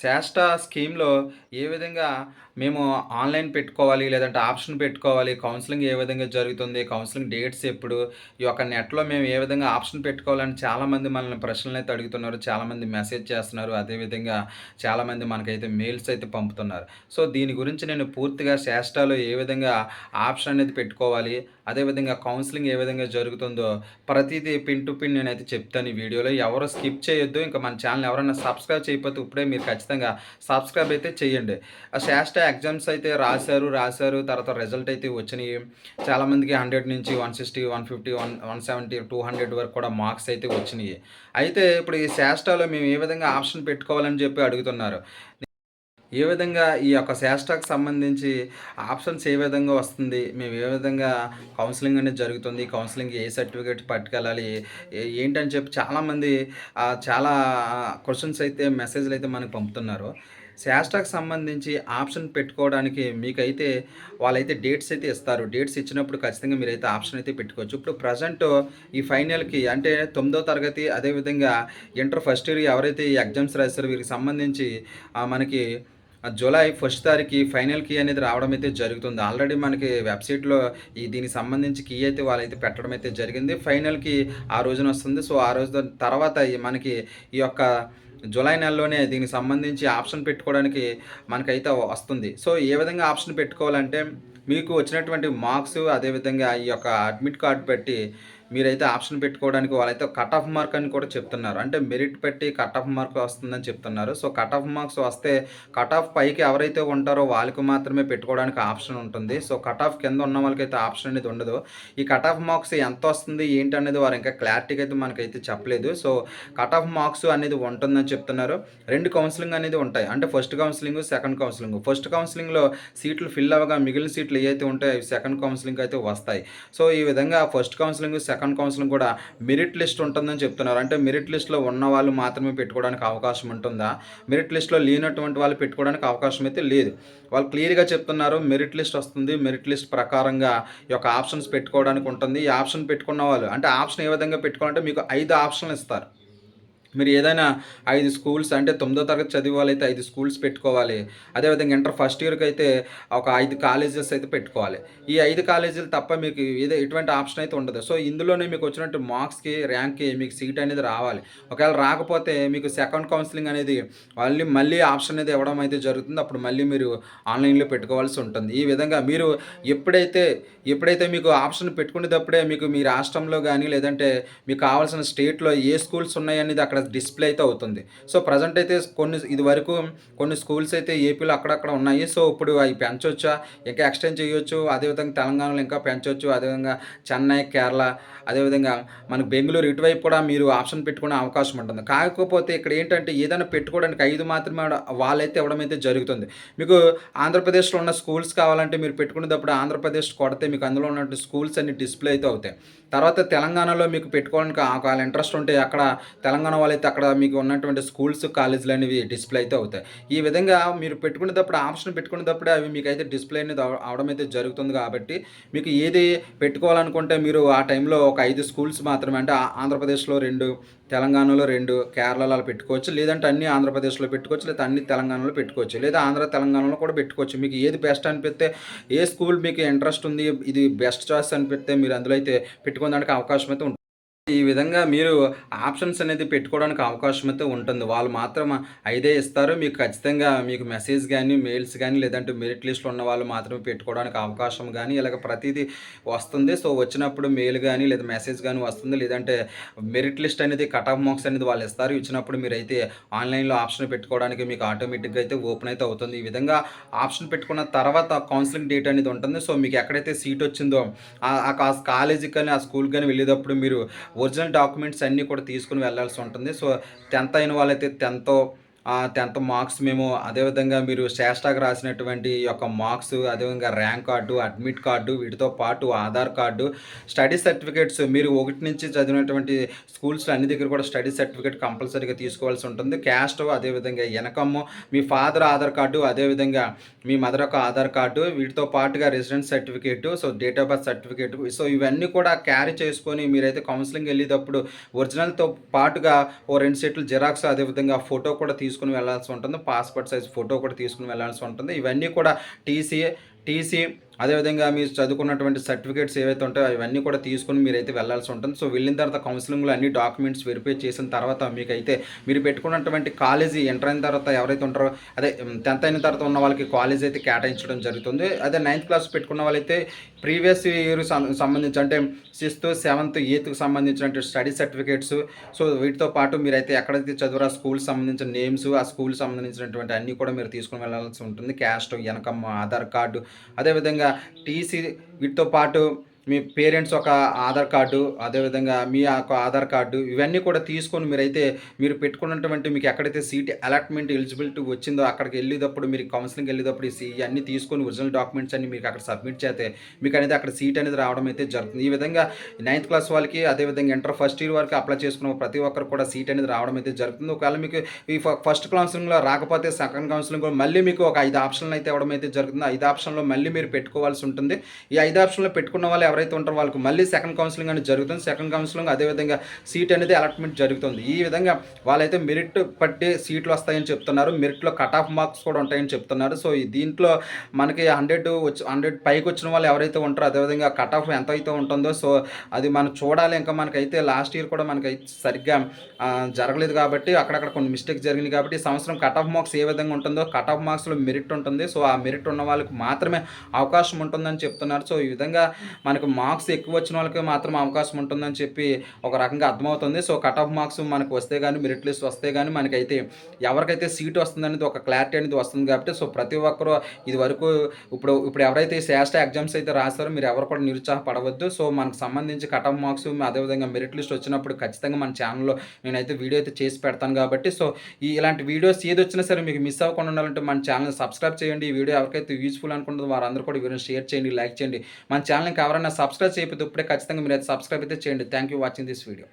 శాస్ట స్కీమ్‌లో ఏ విధంగా మేము ఆన్‌లైన్ పెట్టుకోవాలి, లేదంటే ఆప్షన్ పెట్టుకోవాలి, కౌన్సిలింగ్ ఏ విధంగా జరుగుతుంది, కౌన్సిలింగ్ డేట్స్ ఎప్పుడు, ఈ యొక్క నెట్‌లో మేము ఏ విధంగా ఆప్షన్ పెట్టుకోవాలని చాలామంది మనల్ని ప్రశ్నలైతే అడుగుతున్నారు. చాలామంది మెసేజ్ చేస్తున్నారు. అదేవిధంగా చాలామంది మనకైతే మెయిల్స్ అయితే పంపుతున్నారు. సో, దీని గురించి నేను పూర్తిగా శాస్టాలో ఏ విధంగా ఆప్షన్ అనేది పెట్టుకోవాలి, అదేవిధంగా కౌన్సిలింగ్ ఏ విధంగా జరుగుతుందో ప్రతిదీ పిన్ టు పిన్ నేనైతే చెప్తాను ఈ వీడియోలో. ఎవరు స్కిప్ చేయొద్దు. ఇంకా మన ఛానల్ ఎవరైనా సబ్స్క్రైబ్ చేయకపోతే ఇప్పుడే మీరు ఖచ్చితంగా సబ్స్క్రైబ్ అయితే చేయండి. ఆ శాస్టా ఎగ్జామ్స్ అయితే రాశారు, రాశారు. తర్వాత రిజల్ట్ అయితే వచ్చినాయి చాలామందికి 100 నుంచి 160, 150, 1 170, 200 వరకు కూడా మార్క్స్ అయితే వచ్చినాయి అయితే ఇప్పుడు ఈ శాస్టాలో మేము ఏ విధంగా ఆప్షన్ పెట్టుకోవాలని చెప్పి అడుగుతున్నారు. ఏ విధంగా ఈ యొక్క శాస్టాకు సంబంధించి ఆప్షన్స్ ఏ విధంగా వస్తుంది? మేము ఏ విధంగా కౌన్సిలింగ్ అనేది జరుగుతుంది? కౌన్సిలింగ్ ఏ సర్టిఫికేట్ పట్టుకెళ్ళాలి? ఏంటని చెప్పి చాలామంది చాలా క్వశ్చన్స్ అయితే మెసేజ్‌లు అయితే మనకు పంపుతున్నారు. శాస్టాకు సంబంధించి ఆప్షన్ పెట్టుకోవడానికి మీకైతే వాళ్ళైతే డేట్స్ అయితే ఇస్తారు. డేట్స్ ఇచ్చినప్పుడు ఖచ్చితంగా మీరైతే ఆప్షన్ అయితే పెట్టుకోవచ్చు. ఇప్పుడు ప్రజెంట్ ఈ ఫైనల్‌కి అంటే తొమ్మిదో తరగతి అదేవిధంగా ఇంటర్ ఫస్ట్ ఇయర్ ఎవరైతే ఈ ఎగ్జామ్స్ రాస్తారో వీరికి సంబంధించి మనకి జూలై ఫస్ట్ తారీఖు ఫైనల్ కీ అనేది రావడం అయితే జరుగుతుంది. ఆల్రెడీ మనకి వెబ్‌సైట్‌లో ఈ దీనికి సంబంధించి కీ అయితే వాళ్ళైతే పెట్టడం అయితే జరిగింది. ఫైనల్‌కి ఆ రోజున వస్తుంది. సో, ఆ రోజు తర్వాత మనకి ఈ యొక్క జూలై నెలలోనే దీనికి సంబంధించి ఆప్షన్ పెట్టుకోవడానికి మనకైతే వస్తుంది. సో, ఏ విధంగా ఆప్షన్ పెట్టుకోవాలంటే మీకు వచ్చినటువంటి మార్క్స్ అదేవిధంగా ఈ యొక్క అడ్మిట్ కార్డు పెట్టి మీరైతే ఆప్షన్ పెట్టుకోవడానికి వాళ్ళైతే కట్ ఆఫ్ మార్క్ అని కూడా చెప్తున్నారు. అంటే మెరిట్ పెట్టి కట్ ఆఫ్ మార్క్ వస్తుందని చెప్తున్నారు. సో, కట్ ఆఫ్ మార్క్స్ వస్తే కట్ ఆఫ్ పైకి ఎవరైతే ఉంటారో వాళ్ళకి మాత్రమే పెట్టుకోవడానికి ఆప్షన్ ఉంటుంది. సో, కట్ ఆఫ్ కింద ఉన్న వాళ్ళకైతే ఆప్షన్ అనేది ఉండదు. ఈ కట్ ఆఫ్ మార్క్స్ ఎంత వస్తుంది ఏంటి అనేది వారు ఇంకా క్లారిటీగా అయితే మనకైతే చెప్పలేదు. సో, కట్ ఆఫ్ మార్క్స్ అనేది ఉంటుందని చెప్తున్నారు. రెండు కౌన్సిలింగ్ అనేది ఉంటాయి. అంటే first counselling second counselling first కౌన్సిలింగ్లో సీట్లు ఫిల్ అవ్వగా మిగిలిన సీట్లు ఏవైతే ఉంటాయో అవి సెకండ్ కౌన్సిలింగ్ అయితే వస్తాయి. సో, ఈ విధంగా ఫస్ట్ కౌన్సిలింగ్ సెకండ్ కౌన్సెలింగ్ కూడా మెరిట్ లిస్ట్ ఉంటుందని చెప్తున్నారు. అంటే మెరిట్ లిస్ట్‌లో ఉన్న వాళ్ళు మాత్రమే పెట్టుకోవడానికి అవకాశం ఉంటుందా? మెరిట్ లిస్ట్‌లో లేనటువంటి వాళ్ళు పెట్టుకోవడానికి అవకాశం అయితే లేదు. వాళ్ళు క్లియర్‌గా చెప్తున్నారు. మెరిట్ లిస్ట్ వస్తుంది. మెరిట్ లిస్ట్ ప్రకారంగా ఈ యొక్క ఆప్షన్స్ పెట్టుకోవడానికి ఉంటుంది. ఈ ఆప్షన్ పెట్టుకున్న వాళ్ళు అంటే ఆప్షన్ ఏ విధంగా పెట్టుకోవాలంటే మీకు ఐదు ఆప్షన్‌లు ఇస్తారు. మీరు ఏదైనా ఐదు స్కూల్స్ అంటే తొమ్మిదో తరగతి చదివే వాళ్ళైతే ఐదు స్కూల్స్ పెట్టుకోవాలి. అదేవిధంగా ఇంటర్ ఫస్ట్ ఇయర్‌కి అయితే ఒక ఐదు కాలేజెస్ అయితే పెట్టుకోవాలి. ఈ ఐదు కాలేజీలు తప్ప మీకు ఏదో ఎటువంటి ఆప్షన్ అయితే ఉండదు. సో, ఇందులోనే మీకు వచ్చినట్టు మార్క్స్‌కి, ర్యాంక్‌కి మీకు సీట్ అనేది రావాలి. ఒకవేళ రాకపోతే మీకు సెకండ్ కౌన్సిలింగ్ అనేది మళ్ళీ మళ్ళీ ఆప్షన్ అనేది ఇవ్వడం అయితే జరుగుతుంది. అప్పుడు మళ్ళీ మీరు ఆన్‌లైన్‌లో పెట్టుకోవాల్సి ఉంటుంది. ఈ విధంగా మీరు ఎప్పుడైతే ఎప్పుడైతే మీకు ఆప్షన్ పెట్టుకునేటప్పుడే మీకు మీ రాష్ట్రంలో కానీ లేదంటే మీకు కావాల్సిన స్టేట్‌లో ఏ స్కూల్స్ ఉన్నాయనేది అక్కడ డిస్‌ప్లే అయితే అవుతుంది. సో, ప్రెజెంట్ అయితే కొన్ని ఇది వరకు కొన్ని స్కూల్స్ అయితే ఏపీలో అక్కడక్కడ ఉన్నాయి. సో, ఇప్పుడు అవి పెంచొచ్చా? ఇంకా ఎక్స్‌టెండ్ చేయొచ్చు. అదేవిధంగా తెలంగాణలో ఇంకా పెంచొచ్చు. అదేవిధంగా చెన్నై, కేరళ అదేవిధంగా మనకు బెంగళూరు ఇటువైపు కూడా మీరు ఆప్షన్ పెట్టుకునే అవకాశం ఉంటుంది. కాకపోతే ఇక్కడ ఏంటంటే ఏదైనా పెట్టుకోవడానికి ఐదు మాత్రమే వాళ్ళైతే ఇవ్వడం అయితే జరుగుతుంది. మీకు ఆంధ్రప్రదేశ్‌లో ఉన్న స్కూల్స్ కావాలంటే మీరు పెట్టుకునేటప్పుడు ఆంధ్రప్రదేశ్ కొడితే మీకు అందులో ఉన్నటువంటి స్కూల్స్ అన్ని డిస్‌ప్లే అయితే అవుతాయి. తర్వాత తెలంగాణలో మీకు పెట్టుకోవడానికి ఒకవేళ ఇంట్రెస్ట్ ఉంటే అక్కడ తెలంగాణ వాళ్ళైతే అక్కడ మీకు ఉన్నటువంటి స్కూల్స్, కాలేజీలు అనేవి డిస్‌ప్లే అయితే అవుతాయి. ఈ విధంగా మీరు పెట్టుకునేటప్పుడు ఆప్షన్ పెట్టుకునేటప్పుడే అవి మీకైతే డిస్‌ప్లే అనేది అవడం అవ్వడం అయితే జరుగుతుంది కాబట్టి మీకు ఏది పెట్టుకోవాలనుకుంటే మీరు ఆ టైంలో ఒక ఐదు స్కూల్స్ మాత్రమే అంటే ఆంధ్రప్రదేశ్‌లో రెండు తెలంగాణలో రెండు కేరళలో అలా పెట్టుకోవచ్చు. లేదంటే అన్ని ఆంధ్రప్రదేశ్‌లో పెట్టుకోవచ్చు. లేదా అన్ని తెలంగాణలో పెట్టుకోవచ్చు. లేదా ఆంధ్ర, తెలంగాణలో కూడా పెట్టుకోవచ్చు. మీకు ఏది బెస్ట్ అనిపిస్తే ఏ స్కూల్ మీకు ఇంట్రెస్ట్ ఉంది. ఇది బెస్ట్ చాయిస్ అనిపిస్తే మీరు అందులో అయితే పెట్టుకోవడానికి అవకాశం అయితే ఉంటుంది. ఈ విధంగా మీరు ఆప్షన్స్ అనేది పెట్టుకోవడానికి అవకాశం అయితే ఉంటుంది. వాళ్ళు మాత్రం ఐదే ఇస్తారు. మీకు ఖచ్చితంగా మీకు మెసేజ్ కానీ మెయిల్స్ కానీ లేదంటే మెరిట్ లిస్ట్‌లో ఉన్న వాళ్ళు మాత్రమే పెట్టుకోవడానికి అవకాశం కానీ ఇలాగ ప్రతిదీ వస్తుంది. సో, వచ్చినప్పుడు మెయిల్ కానీ లేదా మెసేజ్ కానీ వస్తుంది. లేదంటే మెరిట్ లిస్ట్ అనేది కట్ ఆఫ్ మార్క్స్ అనేది వాళ్ళు ఇస్తారు. ఇచ్చినప్పుడు మీరైతే ఆన్‌లైన్‌లో ఆప్షన్ పెట్టుకోవడానికి మీకు ఆటోమేటిక్‌గా అయితే ఓపెన్ అయితే అవుతుంది. ఈ విధంగా ఆప్షన్ పెట్టుకున్న తర్వాత కౌన్సిలింగ్ డేట్ అనేది ఉంటుంది. సో, మీకు ఎక్కడైతే సీట్ వచ్చిందో ఆ కాలేజీకి కానీ, ఆ స్కూల్‌కి కానీ వెళ్ళేటప్పుడు మీరు ఒరిజినల్ డాక్యుమెంట్స్ అన్నీ కూడా తీసుకొని వెళ్ళాల్సి ఉంటుంది. సో, 10థ్ అయిన వాళ్ళైతే 10థ్ టెన్త్ మార్క్స్ మేము అదేవిధంగా మీరు శాస్టాకి రాసినటువంటి యొక్క మార్క్స్ అదేవిధంగా ర్యాంక్ కార్డు, అడ్మిట్ కార్డు వీటితో పాటు ఆధార్ కార్డు, స్టడీ సర్టిఫికేట్స్ మీరు ఒకటి నుంచి చదివినటువంటి స్కూల్స్‌లో అన్ని దగ్గర కూడా స్టడీ సర్టిఫికేట్ కంపల్సరీగా తీసుకోవాల్సి ఉంటుంది. క్యాస్ట్ అదేవిధంగా ఇన్‌కమ్, మీ ఫాదర్ ఆధార్ కార్డు, అదేవిధంగా మీ మదర్ యొక్క ఆధార్ కార్డు వీటితో పాటుగా residence certificate, so, date of birth certificate so, ఇవన్నీ కూడా క్యారీ చేసుకొని మీరైతే కౌన్సిలింగ్ వెళ్ళేటప్పుడు ఒరిజినల్‌తో పాటుగా ఓ రెండు సెట్లు జిరాక్స్ అదేవిధంగా ఫోటో కూడా తీసుకు తీసుకుని వెళ్ళాల్సి ఉంటుంది. పాస్పోర్ట్ సైజ్ ఫోటో కూడా తీసుకుని వెళ్ళాల్సి ఉంటుంది. ఇవన్నీ కూడా టీసీ టీసీ అదేవిధంగా మీరు చదువుకున్నటువంటి సర్టిఫికేట్స్ ఏవైతే ఉంటాయో అవన్నీ కూడా తీసుకొని మీరైతే వెళ్ళాల్సి ఉంటుంది. సో వెళ్ళిన తర్వాత కౌన్సిలింగ్లో అన్ని డాక్యుమెంట్స్ వెరిఫై చేసిన తర్వాత మీకైతే మీరు పెట్టుకున్నటువంటి కాలేజీ ఎంటర్ అయిన తర్వాత ఎవరైతే ఉంటారో అదే టెన్త్ అయిన తర్వాత ఉన్న వాళ్ళకి కాలేజ్ అయితే కేటాయించడం జరుగుతుంది. అదే నైన్త్ క్లాస్ పెట్టుకున్న వాళ్ళైతే ప్రీవియస్ ఇయర్ సంబంధించి అంటే సిక్స్త్ సెవెంత్ ఎయిత్కి సంబంధించినటువంటి స్టడీ సర్టిఫికేట్స్. సో వీటితో పాటు మీరైతే ఎక్కడైతే చదువురా స్కూల్ సంబంధించిన నేమ్స్ ఆ స్కూల్ సంబంధించినటువంటి అన్నీ కూడా మీరు తీసుకుని వెళ్ళాల్సి ఉంటుంది. క్యాస్ట్ వెనకమ్మ ఆధార్ కార్డు అదేవిధంగా టీసీ వీటితో పాటు మీ పేరెంట్స్ ఒక ఆధార్ కార్డు అదేవిధంగా మీ యొక్క ఆధార్ కార్డు ఇవన్నీ కూడా తీసుకొని మీరైతే మీరు పెట్టుకున్నటువంటి మీకు ఎక్కడైతే సీట్ అలాట్మెంట్ ఎలిజిబిలిటీ వచ్చిందో అక్కడికి వెళ్ళేటప్పుడు మీరు కౌన్సిలింగ్ వెళ్ళేటప్పుడు ఈ సీ- ఇవన్నీ తీసుకొని ఒరిజినల్ డాక్యుమెంట్స్ అన్ని మీకు అక్కడ సబ్మిట్ చేస్తే మీకు అనేది అక్కడ సీట్ అనేది రావడం అయితే జరుగుతుంది. ఈ విధంగా నైన్త్ క్లాస్ వాళ్ళకి అదేవిధంగా ఇంటర్ ఫస్ట్ ఇయర్ వరకు అప్లై చేసుకున్న ప్రతి ఒక్కరు కూడా సీట్ అనేది రావడం అయితే జరుగుతుంది. ఒకవేళ మీకు ఈ ఫస్ట్ కౌన్సిలింగ్లో రాకపోతే సెకండ్ కౌన్సిలింగ్ మళ్ళీ మీకు ఒక ఐదు ఆప్షన్లు అయితే ఇవ్వడం అయితే జరుగుతుంది. ఐదు ఆప్షన్లో మళ్ళీ మీరు పెట్టుకోవాల్సి ఉంటుంది. ఈ ఐదు ఆప్షన్లో పెట్టుకున్న వాళ్ళు ఎవరైతే ఉంటారో వాళ్ళకి మళ్ళీ సెకండ్ కౌన్సిలింగ్ అనేది జరుగుతుంది. సెకండ్ కౌన్సిలింగ్ అదేవిధంగా సీట్ అనేది అలాట్మెంట్ జరుగుతుంది. ఈ విధంగా వాళ్ళైతే మెరిట్ పట్టి సీట్లు వస్తాయని చెప్తున్నారు. మెరిట్లో కట్ ఆఫ్ మార్క్స్ కూడా ఉంటాయని చెప్తున్నారు. సో ఈ దీంట్లో మనకి హండ్రెడ్ వచ్చి హండ్రెడ్ పైకి వచ్చిన వాళ్ళు ఎవరైతే ఉంటారో అదేవిధంగా కట్ ఆఫ్ ఎంత అయితే ఉంటుందో సో అది మనం చూడాలి. ఇంకా మనకైతే లాస్ట్ ఇయర్ కూడా మనకైతే సరిగ్గా జరగలేదు కాబట్టి అక్కడక్కడ కొన్ని మిస్టేక్ జరిగింది కాబట్టి ఈ సంవత్సరం కట్ ఆఫ్ మార్క్స్ ఏ విధంగా ఉంటుందో కట్ ఆఫ్ మార్క్స్లో మెరిట్ ఉంటుంది. సో ఆ మెరిట్ ఉన్న వాళ్ళకి మాత్రమే అవకాశం ఉంటుందని చెప్తున్నారు. సో ఈ విధంగా మన మార్క్స్ ఎక్కువ వచ్చిన వాళ్ళకి మాత్రం అవకాశం ఉంటుందని చెప్పి ఒక రకంగా అర్థమవుతుంది. సో కట్ ఆఫ్ మార్క్స్ మనకు వస్తే కానీ మెరిట్ లిస్ట్ వస్తే కానీ మనకైతే ఎవరికైతే సీట్ వస్తుంది అనేది ఒక క్లారిటీ అనేది వస్తుంది కాబట్టి సో ప్రతి ఒక్కరూ ఇది వరకు ఇప్పుడు ఇప్పుడు ఎవరైతే శాస్త్ర ఎగ్జామ్స్ అయితే రాస్తారో మీరు ఎవరు కూడా నిరుత్సాహపడవద్దు. సో మనకు సంబంధించి కట్ ఆఫ్ మార్క్స్ అదేవిధంగా మెరిట్ లిస్ట్ వచ్చినప్పుడు ఖచ్చితంగా మన ఛానల్లో నేనైతే వీడియో అయితే చేసి పెడతాను కాబట్టి సో ఈ ఇలాంటి వీడియోస్ ఏది వచ్చినా సరే మీకు మిస్ అవ్వకుండా ఉండాలంటే మన ఛానల్ సబ్స్క్రైబ్ చేయండి. ఈ వీడియో ఎవరికైతే యూస్ఫుల్ అనుకుంటుందో వారందరూ కూడా వీడియో షేర్ చేయండి లైక్ చేయండి. మన ఛానల్కి ఎవరైనా సబ్స్క్రైబ్ చేయకపోతే ఇప్పుడే ఖచ్చితంగా మీరు అయితే సబ్స్క్రైబ్ అయితే చేయండి. Thank you watching this video